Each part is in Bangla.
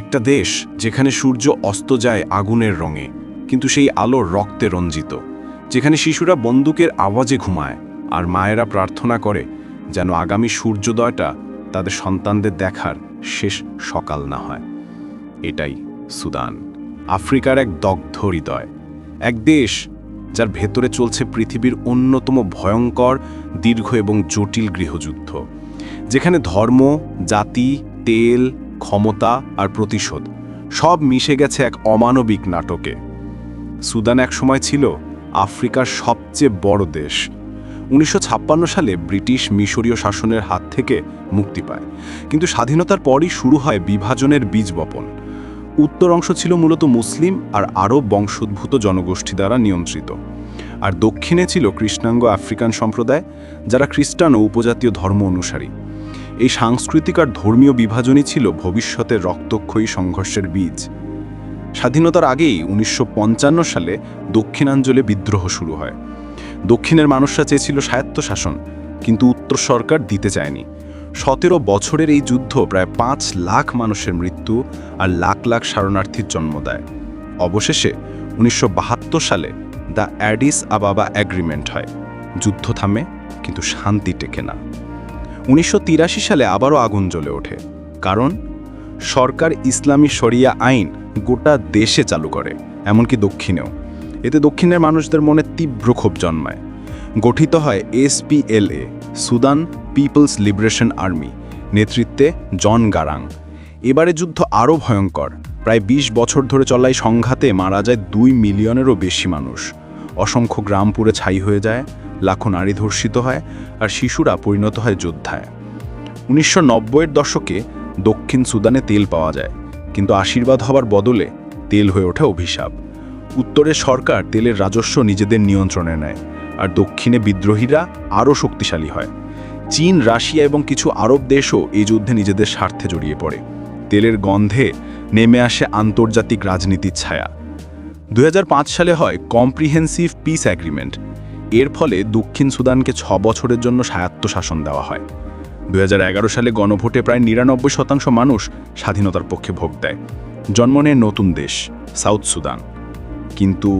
একটা দেশ যেখানে সূর্য অস্ত যায় আগুনের রঙে, কিন্তু সেই আলো রক্তে রঞ্জিত, যেখানে শিশুরা বন্দুকের আওয়াজে ঘুমায় আর মায়েরা প্রার্থনা করে যেন আগামী সূর্যোদয়টা তাদের সন্তানদের দেখার শেষ সকাল না হয়। এটাই সুদান, আফ্রিকার এক দগ্ধ হৃদয়, এক দেশ যার ভেতরে চলছে পৃথিবীর অন্যতম ভয়ঙ্কর, দীর্ঘ এবং জটিল গৃহযুদ্ধ, যেখানে ধর্ম, জাতি, তেল ক্ষমতা আর প্রতিশোধ, সব মিশে গেছে এক অমানবিক নাটকে। সুদান এক সময় ছিল আফ্রিকার সবচেয়ে বড় দেশ। উনিশশো ছাপ্পান্ন সালে ব্রিটিশ মিশরীয় শাসনের হাত থেকে মুক্তি পায়। কিন্তু স্বাধীনতার পরই শুরু হয় বিভাজনের বীজ বপন। উত্তর অংশ ছিল মূলত মুসলিম আর আরব বংশোদ্ভূত জনগোষ্ঠী দ্বারা নিয়ন্ত্রিত। আর দক্ষিণে ছিল কৃষ্ণাঙ্গ আফ্রিকান সম্প্রদায়, যারা খ্রিস্টান ও উপজাতীয় ধর্ম অনুসারী। এই সাংস্কৃতিক আর ধর্মীয় বিভাজনই ছিল ভবিষ্যতের রক্তক্ষয়ী সংঘর্ষের বীজ। স্বাধীনতার আগেই উনিশশো পঞ্চান্ন সালে দক্ষিণাঞ্চলে বিদ্রোহ শুরু হয়। দক্ষিণের মানুষরা চেয়েছিল স্বায়ত্তশাসন, কিন্তু উত্তর সরকার দিতে চায়নি। সতেরো বছরের এই যুদ্ধ প্রায় পাঁচ লাখ মানুষের মৃত্যু আর লাখ লাখ শরণার্থীর জন্ম দেয়। অবশেষে উনিশশো বাহাত্তর সালে দ্য অ্যাডিস আবাবা অ্যাগ্রিমেন্ট হয়। যুদ্ধ থামে, কিন্তু শান্তি টেকে না। উনিশশো তিরাশি সালে আবারও আগুন জ্বলে ওঠে। কারণ, সরকার ইসলামী শরিয়া আইন গোটা দেশে চালু করে, এমনকি দক্ষিণেও। এতে দক্ষিণের মানুষদের মনে তীব্র ক্ষোভ জন্মায়। গঠিত হয় SPLA Sudan People's Liberation Army, নেতৃত্বে জন গারাং। এবারে যুদ্ধ আরও ভয়ঙ্কর। প্রায় ২০ বছর ধরে চলাই সংঘাতে মারা যায় দুই মিলিয়নেরও বেশি মানুষ। অসংখ্য গ্রাম পুড়ে ছাই হয়ে যায়। লাখো নারী ধর্ষিত হয় আর শিশুরা পরিণত হয় যোদ্ধায়। উনিশশো নব্বইয়ের দশকে দক্ষিণ সুদানে তেল পাওয়া যায়, কিন্তু আশীর্বাদ হবার বদলে তেল হয়ে ওঠে অভিশাপ। উত্তরের সরকার তেলের রাজস্ব নিজেদের নিয়ন্ত্রণে নেয়, আর দক্ষিণে বিদ্রোহীরা আরও শক্তিশালী হয়। চীন, রাশিয়া এবং কিছু আরব দেশও এই যুদ্ধে নিজেদের স্বার্থে জড়িয়ে পড়ে। তেলের গন্ধে নেমে আসে আন্তর্জাতিক রাজনীতির ছায়া। দুই হাজার পাঁচ সালে হয় কম্প্রিহেন্সিভ পিস অ্যাগ্রিমেন্ট এর ফলে দক্ষিণ সুদানকে ছ বছরের জন্য স্বায়ত্তশাসন দেওয়া হয়। দুই হাজার এগারো সালে গণভোটে প্রায় নিরানব্বই শতাংশ মানুষ স্বাধীনতার পক্ষে ভোট দেয়। জন্ম নেয় নতুন দেশ, সাউথ সুদান। কিন্তু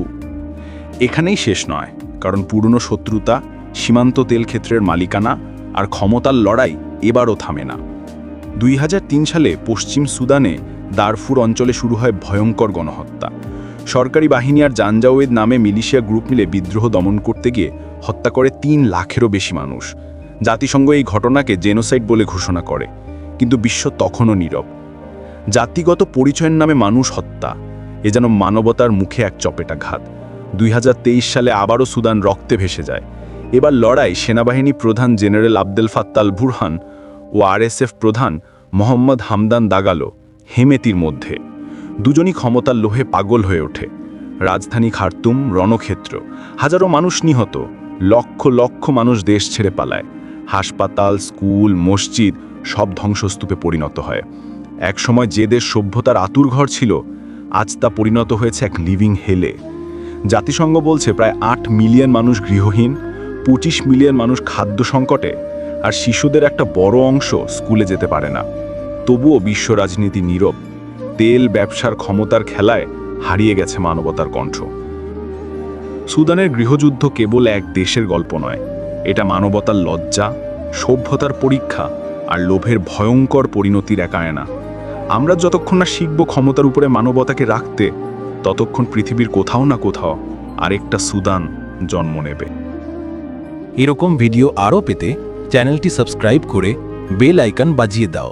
এখানেই শেষ নয়, কারণ পুরনো শত্রুতা, সীমান্ত তেল ক্ষেত্রের মালিকানা আর ক্ষমতার লড়াই এবারও থামে না। দুই হাজার তিন সালে পশ্চিম সুদানে দারফুর অঞ্চলে শুরু হয় ভয়ঙ্কর গণহত্যা। সরকারি বাহিনী আর জানজাওয়েদ নামে মিলিশিয়া গ্রুপ মিলে বিদ্রোহ দমন করতে গিয়ে হত্যা করে তিন লাখেরও বেশি মানুষ। জাতিসংঘ এই ঘটনাকে জেনোসাইড বলে ঘোষণা করে, কিন্তু বিশ্ব তখনও নীরব। জাতিগত পরিচয়ের নামে মানুষ হত্যা, এ যেন মানবতার মুখে এক চপেটাঘাত। দুই হাজার তেইশ সালে আবারও সুদান রক্তে ভেসে যায়। এবার লড়াই সেনাবাহিনী প্রধান জেনারেল আবদেল ফাত্তাল বুরহান ও আরএসএফ প্রধান মোহাম্মদ হামদান দাগালো হেমেতির মধ্যে। দুজনই ক্ষমতার লোহে পাগল হয়ে ওঠে। রাজধানী খার্তুম, রণক্ষেত্র। হাজারো মানুষ নিহত। লক্ষ লক্ষ মানুষ দেশ ছেড়ে পালায়। হাসপাতাল, স্কুল, মসজিদ সব ধ্বংসস্তূপে পরিণত হয়। একসময় যে দেশ সভ্যতার আতুরঘর ছিল, আজ তা পরিণত হয়েছে এক লিভিং হেলে। জাতিসংঘ বলছে প্রায় আট মিলিয়ন মানুষ গৃহহীন, পঁচিশ মিলিয়ন মানুষ খাদ্য সংকটে, আর শিশুদের একটা বড় অংশ স্কুলে যেতে পারে না। তবুও বিশ্ব রাজনীতি নীরব। তেল ব্যবসার ক্ষমতার খেলায় হারিয়ে গেছে মানবতার কণ্ঠ। সুদানের গৃহযুদ্ধ কেবল এক দেশের গল্প নয়, এটা মানবতার লজ্জা, সভ্যতার পরীক্ষা আর লোভের ভয়ঙ্কর পরিণতির এক আয়না। আমরা যতক্ষণ না শিখব ক্ষমতার উপরে মানবতাকে রাখতে, ততক্ষণ পৃথিবীর কোথাও না কোথাও আরেকটা সুদান জন্ম নেবে। এরকম ভিডিও আরও পেতে চ্যানেলটি সাবস্ক্রাইব করে বেল আইকন বাজিয়ে দাও।